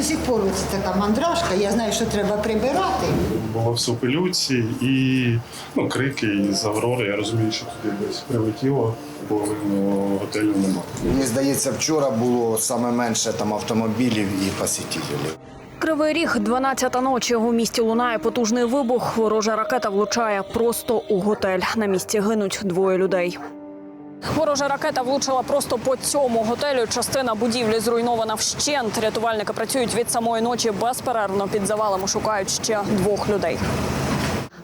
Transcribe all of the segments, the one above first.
до сих пор ось така мандражка. Я знаю, що треба прибирати. Було все пилюці і ну, крики з Аврори. Я розумію, що туди десь прилетіло, бо ну, готелю немає. Мені здається, вчора було саме менше там автомобілів і посетителів. Кривий ріг, 12-та ночі. У місті лунає потужний вибух. Ворожа ракета влучає просто у готель. На місці гинуть двоє людей. Ворожа ракета влучила просто по цьому готелю. Частина будівлі зруйнована вщент. Рятувальники працюють від самої ночі безперервно. Під завалами шукають ще двох людей.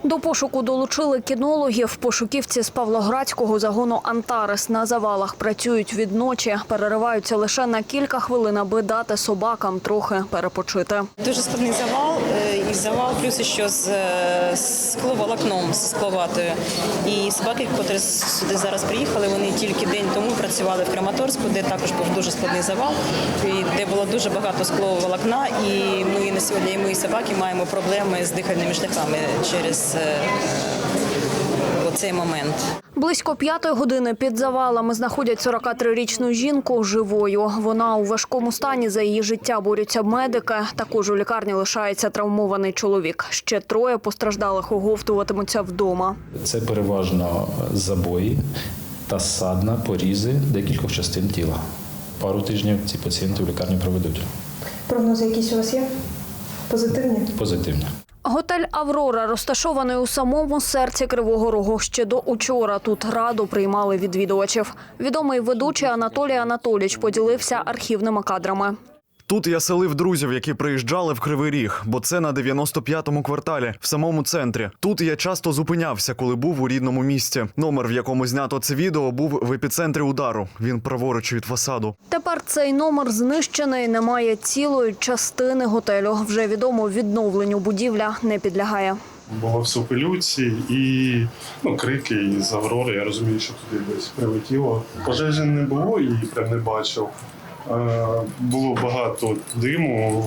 До пошуку долучили кінологів. Пошуківці з Павлоградського загону Антарес на завалах працюють від ночі, перериваються лише на кілька хвилин, аби дати собакам трохи перепочити. Дуже складний завал, е, завал плюс ще з е, скловолокном, з скловатою. І собаки, які сюди зараз приїхали, вони тільки день тому працювали в Краматорську, де також був дуже складний завал, і де було дуже багато скловолокна. І ми на сьогодні, і ми собаки маємо проблеми з дихальними шляхами через оцей момент. Близько п'ятої години під завалами знаходять 43-річну жінку живою. Вона у важкому стані. За її життя борються медики. Також у лікарні лишається травмований чоловік. Ще троє постраждалих оговтуватимуться вдома. Це переважно забої та ссадна, порізи декількох частин тіла. Пару тижнів ці пацієнти в лікарні проведуть. Прогнози якісь у вас є? Позитивні? Позитивні. Готель Аврора розташований у самому серці Кривого Рогу. Ще до учора тут раду приймали відвідувачів. Відомий ведучий Анатолій Анатолійович поділився архівними кадрами. Тут я селив друзів, які приїжджали в Кривий Ріг, бо це на 95-му кварталі, в самому центрі. Тут я часто зупинявся, коли був у рідному місті. Номер, в якому знято це відео, був в епіцентрі удару. Він праворуч від фасаду. Тепер цей номер знищений. Немає цілої частини готелю. Вже відомо відновленню будівля не підлягає. Було все пилюці і ну, крики з Аврори. Я розумію, що туди десь прилетіло. Пожежі не було і прям не бачив. Е, було багато диму,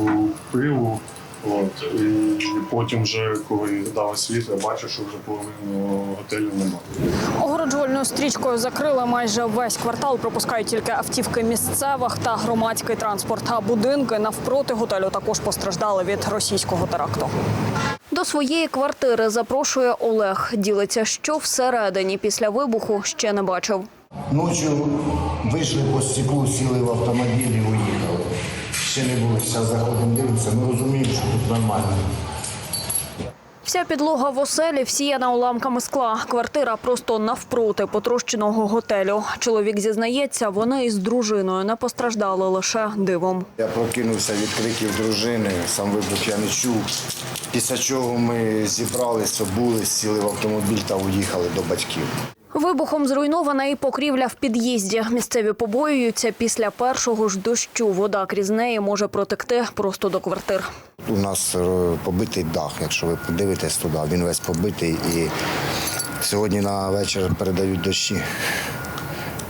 пилу. От, і потім, вже коли дали світло, я бачу, що вже половину готелю немає. Огороджувальною стрічкою закрили майже весь квартал. Пропускають тільки автівки місцевих та громадський транспорт. А будинки навпроти готелю також постраждали від російського теракту. До своєї квартири запрошує Олег. Ділиться, що всередині після вибуху ще не бачив. Ночі вийшли по стеклу, сіли в автомобіль і уїхали. Ще не було. Зараз заходимо, дивимося. Ми розуміємо, що тут нормально. Вся підлога в оселі всіяна уламками скла. Квартира просто навпроти потрощеного готелю. Чоловік зізнається, вони із дружиною не постраждали лише дивом. Я прокинувся від криків дружини, сам вибух я не чув. Після чого ми зібралися, обулись, сіли в автомобіль та уїхали до батьків. Вибухом зруйнована і покрівля в під'їзді. Місцеві побоюються після першого ж дощу. Вода крізь неї може протекти просто до квартир. У нас е, побитий дах, якщо ви подивитесь туди, він весь побитий і сьогодні на вечір передають дощі.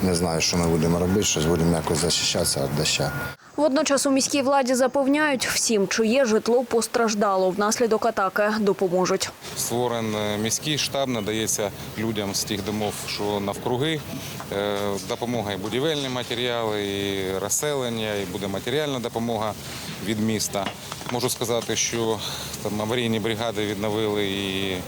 Не знаю, що ми будемо робити, щось будемо якось захищатися від доща. Водночас у міській владі запевняють, всім, чиє житло постраждало внаслідок атаки, допоможуть. Створений міський штаб надається людям з тих домов, що навкруги. Е, Допомога і будівельні матеріали, і розселення, і буде матеріальна допомога від міста. Можу сказати, що там аварійні бригади відновили і е,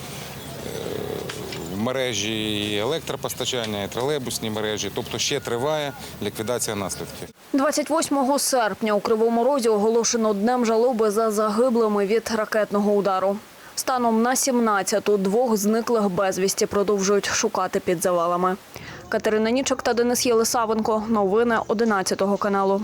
мережі і електропостачання, і тролейбусні мережі. Тобто ще триває ліквідація наслідків. 28 серпня у Кривому Розі оголошено днем жалоби за загиблими від ракетного удару. Станом на 17-ту двох зниклих безвісті продовжують шукати під завалами. Катерина Нічок та Денис Єлисавенко. Новини 11 каналу.